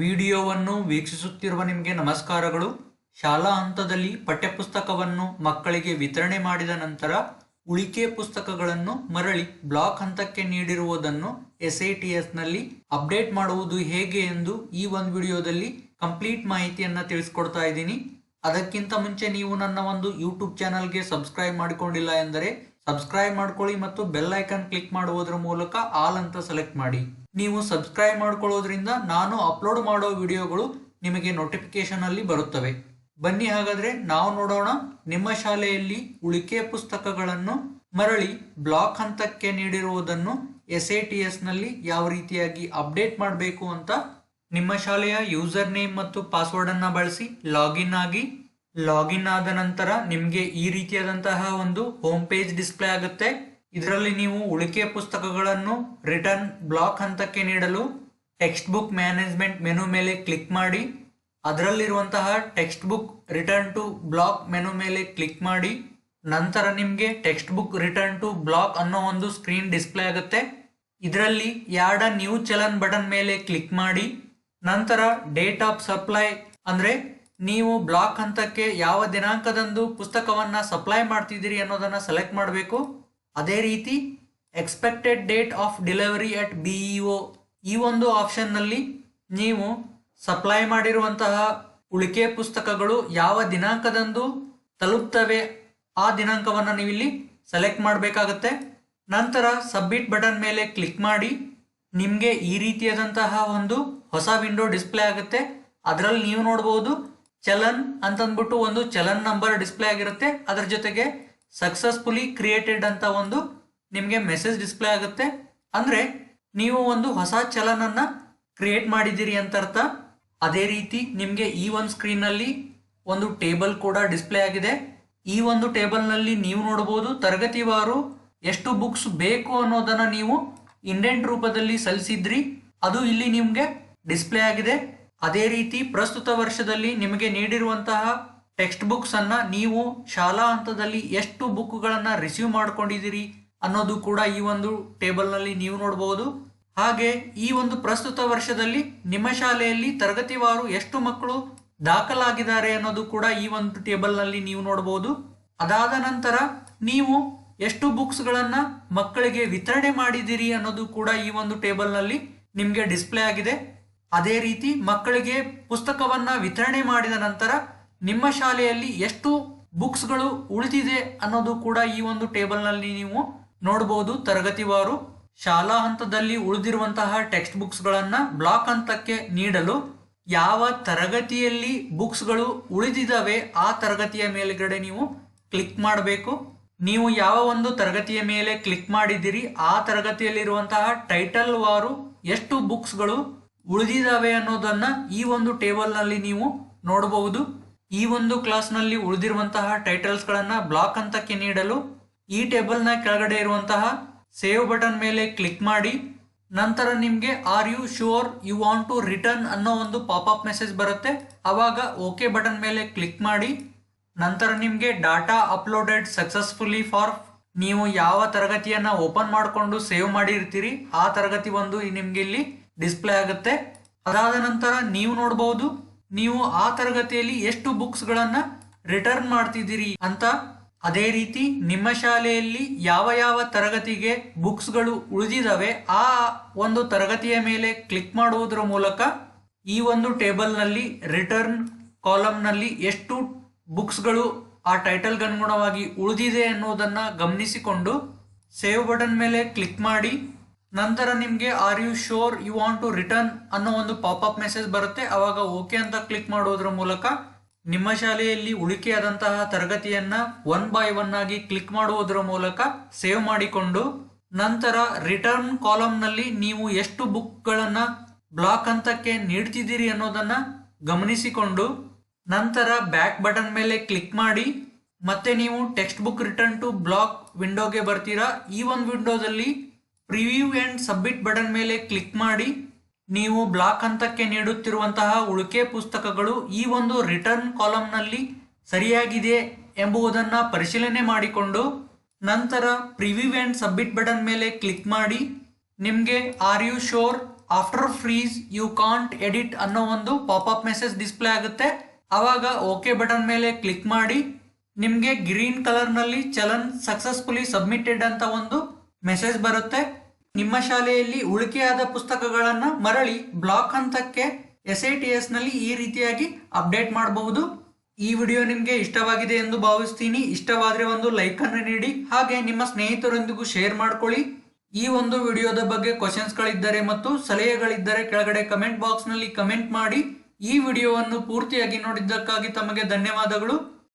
ವಿಡಿಯೋವನ್ನು ವೀಕ್ಷಿಸುತ್ತಿರುವ ನಿಮಗೆ ನಮಸ್ಕಾರಗಳು. ಶಾಲಾ ಹಂತದಲ್ಲಿ ಪಠ್ಯಪುಸ್ತಕವನ್ನು ಮಕ್ಕಳಿಗೆ ವಿತರಣೆ ಮಾಡಿದ ನಂತರ ಉಳಿಕೆ ಪುಸ್ತಕಗಳನ್ನು ಮರಳಿ ಬ್ಲಾಕ್ ಹಂತಕ್ಕೆ ನೀಡಿರುವುದನ್ನು ಎಸ್ ಐ ಟಿ ಎಸ್ನಲ್ಲಿ ಅಪ್ಡೇಟ್ ಮಾಡುವುದು ಹೇಗೆ ಎಂದು ಈ ಒಂದು ವಿಡಿಯೋದಲ್ಲಿ ಕಂಪ್ಲೀಟ್ ಮಾಹಿತಿಯನ್ನು ತಿಳಿಸ್ಕೊಡ್ತಾ ಇದ್ದೀನಿ. ಅದಕ್ಕಿಂತ ಮುಂಚೆ ನೀವು ನನ್ನ ಒಂದು ಯೂಟ್ಯೂಬ್ ಚಾನಲ್ಗೆ ಸಬ್ಸ್ಕ್ರೈಬ್ ಮಾಡಿಕೊಂಡಿಲ್ಲ ಎಂದರೆ ಸಬ್ಸ್ಕ್ರೈಬ್ ಮಾಡ್ಕೊಳ್ಳಿ ಮತ್ತು ಬೆಲ್ ಐಕನ್ ಕ್ಲಿಕ್ ಮಾಡುವುದರ ಮೂಲಕ ಆಲ್ ಅಂತ ಸೆಲೆಕ್ಟ್ ಮಾಡಿ. ನೀವು ಸಬ್ಸ್ಕ್ರೈಬ್ ಮಾಡ್ಕೊಳ್ಳೋದ್ರಿಂದ ನಾನು ಅಪ್ಲೋಡ್ ಮಾಡೋ ವಿಡಿಯೋಗಳು ನಿಮಗೆ ನೋಟಿಫಿಕೇಶನ್ ಅಲ್ಲಿ ಬರುತ್ತವೆ. ಬನ್ನಿ ಹಾಗಾದ್ರೆ ನಾವು ನೋಡೋಣ ನಿಮ್ಮ ಶಾಲೆಯಲ್ಲಿ ಉಳಿಕೆ ಪುಸ್ತಕಗಳನ್ನು ಮರಳಿ ಬ್ಲಾಕ್ ಹಂತಕ್ಕೆ ನೀಡಿರುವುದನ್ನು ಎಸ್ ಎ ಟಿ ಎಸ್ನಲ್ಲಿ ಯಾವ ರೀತಿಯಾಗಿ ಅಪ್ಡೇಟ್ ಮಾಡಬೇಕು ಅಂತ ನಿಮ್ಮ ಶಾಲೆಯ ಯೂಸರ್ ನೇಮ್ ಮತ್ತು ಪಾಸ್ವರ್ಡ್ ಅನ್ನ ಬಳಸಿ ಲಾಗಿನ್ ಆಗಿ ಲಾಗಿನ್ ಆದ ನಂತರ ನಿಮಗೆ ಈ ರೀತಿಯಾದಂತಹ ಒಂದು ಹೋಮ್ ಪೇಜ್ ಡಿಸ್ಪ್ಲೇ ಆಗುತ್ತೆ. ಇದರಲ್ಲಿ ನೀವು ಉಳಿಕೆ ಪುಸ್ತಕಗಳನ್ನು ರಿಟರ್ನ್ ಬ್ಲಾಕ್ ಹಂತಕ್ಕೆ ನೀಡಲು ಟೆಕ್ಸ್ಟ್ ಬುಕ್ ಮ್ಯಾನೇಜ್ಮೆಂಟ್ ಮೆನು ಮೇಲೆ ಕ್ಲಿಕ್ ಮಾಡಿ, ಅದರಲ್ಲಿರುವಂತಹ text book return to block menu ಮೇಲೆ ಕ್ಲಿಕ್ ಮಾಡಿ, ನಂತರ ನಿಮಗೆ text book return to block ಅನ್ನೋ ಒಂದು ಸ್ಕ್ರೀನ್ ಡಿಸ್ಪ್ಲೇ ಆಗುತ್ತೆ. ಇದರಲ್ಲಿ ಯಾರ್ಡ ನ್ಯೂ ಚಲನ್ ಬಟನ್ ಮೇಲೆ ಕ್ಲಿಕ್ ಮಾಡಿ, ನಂತರ ಡೇಟ್ ಆಫ್ ಸಪ್ಲೈ ಅಂದರೆ ನೀವು ಬ್ಲಾಕ್ ಹಂತಕ್ಕೆ ಯಾವ ದಿನಾಂಕದಂದು ಪುಸ್ತಕವನ್ನು ಸಪ್ಲೈ ಮಾಡ್ತಿದ್ದೀರಿ ಅನ್ನೋದನ್ನು ಸೆಲೆಕ್ಟ್ ಮಾಡಬೇಕು. ಅದೇ ರೀತಿ expected date of delivery at ಒ ಈ ಒಂದು ಆಪ್ಷನ್ನಲ್ಲಿ ನೀವು ಸಪ್ಲೈ ಮಾಡಿರುವಂತಹ ಉಳಿಕೆ ಪುಸ್ತಕಗಳು ಯಾವ ದಿನಾಂಕದಂದು ತಲುಪ್ತವೆ ಆ ದಿನಾಂಕವನ್ನ ನೀವಿಲ್ಲಿ ಸೆಲೆಕ್ಟ್ ಮಾಡಬೇಕಾಗತ್ತೆ. ನಂತರ ಸಬ್ಮಿಟ್ ಬಟನ್ ಮೇಲೆ ಕ್ಲಿಕ್ ಮಾಡಿ ನಿಮಗೆ ಈ ರೀತಿಯಾದಂತಹ ಒಂದು ಹೊಸ ವಿಂಡೋ ಡಿಸ್ಪ್ಲೇ ಆಗುತ್ತೆ. ಅದರಲ್ಲಿ ನೀವು ನೋಡ್ಬೋದು ಚಲನ್ ಅಂತಂದ್ಬಿಟ್ಟು ಒಂದು ಚಲನ್ ನಂಬರ್ ಡಿಸ್ಪ್ಲೇ ಆಗಿರುತ್ತೆ. ಅದರ ಜೊತೆಗೆ ಸಕ್ಸಸ್ಫುಲಿ ಕ್ರಿಯೇಟೆಡ್ ಅಂತ ಒಂದು ನಿಮಗೆ ಮೆಸೇಜ್ ಡಿಸ್ಪ್ಲೇ ಆಗುತ್ತೆ. ಅಂದರೆ ನೀವು ಒಂದು ಹೊಸ ಚಲನನ್ನ ಕ್ರಿಯೇಟ್ ಮಾಡಿದ್ದೀರಿ ಅಂತ ಅರ್ಥ. ಅದೇ ರೀತಿ ನಿಮಗೆ ಈ ಒಂದು ಸ್ಕ್ರೀನ್ನಲ್ಲಿ ಒಂದು ಟೇಬಲ್ ಕೂಡ ಡಿಸ್ಪ್ಲೇ ಆಗಿದೆ. ಈ ಒಂದು ಟೇಬಲ್ನಲ್ಲಿ ನೀವು ನೋಡಬಹುದು ತರಗತಿವಾರು ಎಷ್ಟು ಬುಕ್ಸ್ ಬೇಕು ಅನ್ನೋದನ್ನು ನೀವು ಇಂಡೆಂಟ್ ರೂಪದಲ್ಲಿ ಸಲ್ಲಿಸಿದ್ರಿ. ಅದು ಇಲ್ಲಿ ನಿಮಗೆ ಡಿಸ್ಪ್ಲೇ ಆಗಿದೆ. ಅದೇ ರೀತಿ ಪ್ರಸ್ತುತ ವರ್ಷದಲ್ಲಿ ನಿಮಗೆ ನೀಡಿರುವಂತಹ ಟೆಕ್ಸ್ಟ್ ಬುಕ್ಸನ್ನು ನೀವು ಶಾಲಾ ಹಂತದಲ್ಲಿ ಎಷ್ಟು ಬುಕ್ಗಳನ್ನು ರಿಸೀವ್ ಮಾಡ್ಕೊಂಡಿದ್ದೀರಿ ಅನ್ನೋದು ಕೂಡ ಈ ಒಂದು ಟೇಬಲ್ನಲ್ಲಿ ನೀವು ನೋಡಬಹುದು ಹಾಗೆ ಈ ಒಂದು ಪ್ರಸ್ತುತ ವರ್ಷದಲ್ಲಿ ನಿಮ್ಮ ಶಾಲೆಯಲ್ಲಿ ತರಗತಿವಾರು ಎಷ್ಟು ಮಕ್ಕಳು ದಾಖಲಾಗಿದ್ದಾರೆ ಅನ್ನೋದು ಕೂಡ ಈ ಒಂದು ಟೇಬಲ್ನಲ್ಲಿ ನೀವು ನೋಡಬಹುದು ಅದಾದ ನಂತರ ನೀವು ಎಷ್ಟು ಬುಕ್ಸ್ಗಳನ್ನು ಮಕ್ಕಳಿಗೆ ವಿತರಣೆ ಮಾಡಿದಿರಿ ಅನ್ನೋದು ಕೂಡ ಈ ಒಂದು ಟೇಬಲ್ನಲ್ಲಿ ನಿಮ್ಗೆ ಡಿಸ್ಪ್ಲೇ ಆಗಿದೆ. ಅದೇ ರೀತಿ ಮಕ್ಕಳಿಗೆ ಪುಸ್ತಕವನ್ನು ವಿತರಣೆ ಮಾಡಿದ ನಂತರ ನಿಮ್ಮ ಶಾಲೆಯಲ್ಲಿ ಎಷ್ಟು ಬುಕ್ಸ್ಗಳು ಉಳಿದಿದೆ ಅನ್ನೋದು ಕೂಡ ಈ ಒಂದು ಟೇಬಲ್ನಲ್ಲಿ ನೀವು ನೋಡಬಹುದು ತರಗತಿವಾರು ಶಾಲಾ ಹಂತದಲ್ಲಿ ಉಳಿದಿರುವಂತಹ ಟೆಕ್ಸ್ಟ್ ಬುಕ್ಸ್ಗಳನ್ನು ಬ್ಲಾಕ್ ಹಂತಕ್ಕೆ ನೀಡಲು ಯಾವ ತರಗತಿಯಲ್ಲಿ ಬುಕ್ಸ್ಗಳು ಉಳಿದಿದ್ದಾವೆ ಆ ತರಗತಿಯ ಮೇಲ್ಗಡೆ ನೀವು ಕ್ಲಿಕ್ ಮಾಡಬೇಕು. ನೀವು ಯಾವ ಒಂದು ತರಗತಿಯ ಮೇಲೆ ಕ್ಲಿಕ್ ಮಾಡಿದ್ದೀರಿ ಆ ತರಗತಿಯಲ್ಲಿರುವಂತಹ ಟೈಟಲ್ ವಾರು ಎಷ್ಟು ಬುಕ್ಸ್ಗಳು ಉಳಿದಿದ್ದಾವೆ ಅನ್ನೋದನ್ನು ಈ ಒಂದು ಟೇಬಲ್ನಲ್ಲಿ ನೀವು ನೋಡಬಹುದು ಈ ಒಂದು ಕ್ಲಾಸ್ನಲ್ಲಿ ಉಳಿದಿರುವಂತಹ ಟೈಟಲ್ಸ್ ಗಳನ್ನ ಬ್ಲಾಕ್ ಹಂತಕ್ಕೆ ನೀಡಲು ಈ ಟೇಬಲ್ನ ಕೆಳಗಡೆ ಇರುವಂತಹ ಸೇವ್ ಬಟನ್ ಮೇಲೆ ಕ್ಲಿಕ್ ಮಾಡಿ, ನಂತರ ನಿಮಗೆ are you sure you want to return ಅನ್ನೋ ಒಂದು ಪಾಪ್ಅಪ್ ಮೆಸೇಜ್ ಬರುತ್ತೆ. ಆವಾಗ ಓಕೆ ಬಟನ್ ಮೇಲೆ ಕ್ಲಿಕ್ ಮಾಡಿ, ನಂತರ ನಿಮಗೆ ಡಾಟಾ ಅಪ್ಲೋಡೆಡ್ ಸಕ್ಸಸ್ಫುಲಿ ಫಾರ್ ನೀವು ಯಾವ ತರಗತಿಯನ್ನ ಓಪನ್ ಮಾಡಿಕೊಂಡು ಸೇವ್ ಮಾಡಿರ್ತೀರಿ, ಆ ತರಗತಿ ಒಂದು ನಿಮಗೆ ಇಲ್ಲಿ ಡಿಸ್ಪ್ಲೇ ಆಗುತ್ತೆ. ಅದಾದ ನಂತರ ನೀವು ನೋಡಬಹುದು ನೀವು ಆ ತರಗತಿಯಲ್ಲಿ ಎಷ್ಟು ಬುಕ್ಸ್ಗಳನ್ನು ರಿಟರ್ನ್ ಮಾಡ್ತಿದ್ದೀರಿ ಅಂತ ಅದೇ ರೀತಿ ನಿಮ್ಮ ಶಾಲೆಯಲ್ಲಿ ಯಾವ ಯಾವ ತರಗತಿಗೆ ಬುಕ್ಸ್ಗಳು ಗಳು ಉಳಿದಿದಾವೆ, ಆ ಒಂದು ತರಗತಿಯ ಮೇಲೆ ಕ್ಲಿಕ್ ಮಾಡುವುದರ ಮೂಲಕ ಈ ಒಂದು ಟೇಬಲ್ನಲ್ಲಿ ರಿಟರ್ನ್ ಕಾಲಮ್ನಲ್ಲಿ ಎಷ್ಟು ಬುಕ್ಸ್ಗಳು ಆ ಟೈಟಲ್ ಅನುಗುಣವಾಗಿ ಉಳಿದಿದೆ ಅನ್ನೋದನ್ನು ಗಮನಿಸಿಕೊಂಡು ಸೇವ್ ಬಟನ್ ಮೇಲೆ ಕ್ಲಿಕ್ ಮಾಡಿ ನಂತರ ನಿಮಗೆ are you sure you want to return ಅನ್ನೋ ಒಂದು ಪಾಪ್ಅಪ್ ಮೆಸೇಜ್ ಬರುತ್ತೆ. ಅವಾಗ ಓಕೆ ಅಂತ ಕ್ಲಿಕ್ ಮಾಡೋದ್ರ ಮೂಲಕ ನಿಮ್ಮ ಶಾಲೆಯಲ್ಲಿ ಉಳಿಕೆಯಾದಂತಹ ತರಗತಿಯನ್ನ ಒನ್ ಬೈ ಒನ್ ಆಗಿ ಕ್ಲಿಕ್ ಮಾಡುವುದರ ಮೂಲಕ ಸೇವ್ ಮಾಡಿಕೊಂಡು, ನಂತರ ರಿಟರ್ನ್ ಕಾಲಮ್ನಲ್ಲಿ ನೀವು ಎಷ್ಟು ಬುಕ್ಗಳನ್ನು ಬ್ಲಾಕ್ ಹಂತಕ್ಕೆ ನೀಡ್ತಿದ್ದೀರಿ ಅನ್ನೋದನ್ನ ಗಮನಿಸಿಕೊಂಡು, ನಂತರ ಬ್ಯಾಕ್ ಬಟನ್ ಮೇಲೆ ಕ್ಲಿಕ್ ಮಾಡಿ, ಮತ್ತೆ ನೀವು text book return to block ವಿಂಡೋಗೆ ಬರ್ತೀರಾ? ಈ ಒಂದು ವಿಂಡೋದಲ್ಲಿ ಪ್ರಿವ್ಯೂ ಅಂಡ್ ಸಬ್ಮಿಟ್ ಬಟನ್ ಮೇಲೆ ಕ್ಲಿಕ್ ಮಾಡಿ ನೀವು ಬ್ಲಾಕ್ ಹಂತಕ್ಕೆ ನೀಡುತ್ತಿರುವಂತಹ ಉಳಿಕೆ ಪುಸ್ತಕಗಳು ಈ ಒಂದು ರಿಟರ್ನ್ ಕಾಲಮ್ನಲ್ಲಿ ಸರಿಯಾಗಿದೆ ಎಂಬುದನ್ನು ಪರಿಶೀಲನೆ ಮಾಡಿಕೊಂಡು ನಂತರ ಪ್ರಿವ್ಯೂ ಅಂಡ್ ಸಬ್ಮಿಟ್ ಬಟನ್ ಮೇಲೆ ಕ್ಲಿಕ್ ಮಾಡಿ ನಿಮಗೆ are you sure after freeze you can't edit ಅನ್ನೋ ಒಂದು ಪಾಪ್ಅಪ್ ಮೆಸೇಜ್ ಡಿಸ್ಪ್ಲೇ ಆಗುತ್ತೆ. ಆವಾಗ ಓಕೆ ಬಟನ್ ಮೇಲೆ ಕ್ಲಿಕ್ ಮಾಡಿ ನಿಮಗೆ ಗ್ರೀನ್ ಕಲರ್ನಲ್ಲಿ ಚಲನ್ ಸಕ್ಸಸ್ಫುಲಿ ಸಬ್ಮಿಟೆಡ್ ಅಂತ ಒಂದು ಮೆಸೇಜ್ ಬರುತ್ತೆ. ನಿಮ್ಮ ಶಾಲೆಯಲ್ಲಿ ಉಳಿಕೆಯಾದ ಪುಸ್ತಕಗಳನ್ನು ಮರಳಿ ಬ್ಲಾಕ್ ಹಂತಕ್ಕೆ ಎಸ್ ಐ ಟಿ ಎಸ್ನಲ್ಲಿ ಈ ರೀತಿಯಾಗಿ ಅಪ್ಡೇಟ್ ಮಾಡಬಹುದು. ಈ ವಿಡಿಯೋ ನಿಮಗೆ ಇಷ್ಟವಾಗಿದೆ ಎಂದು ಭಾವಿಸ್ತೀನಿ. ಇಷ್ಟವಾದರೆ ಒಂದು ಲೈಕನ್ನು ನೀಡಿ. ಹಾಗೆ ನಿಮ್ಮ ಸ್ನೇಹಿತರೊಂದಿಗೂ ಶೇರ್ ಮಾಡ್ಕೊಳ್ಳಿ. ಈ ಒಂದು ವಿಡಿಯೋದ ಬಗ್ಗೆ ಕ್ವಶನ್ಸ್ಗಳಿದ್ದರೆ ಮತ್ತು ಸಲಹೆಗಳಿದ್ದರೆ ಕೆಳಗಡೆ ಕಮೆಂಟ್ ಬಾಕ್ಸ್ನಲ್ಲಿ ಕಮೆಂಟ್ ಮಾಡಿ. ಈ ವಿಡಿಯೋವನ್ನು ಪೂರ್ತಿಯಾಗಿ ನೋಡಿದ್ದಕ್ಕಾಗಿ ತಮಗೆ ಧನ್ಯವಾದಗಳು.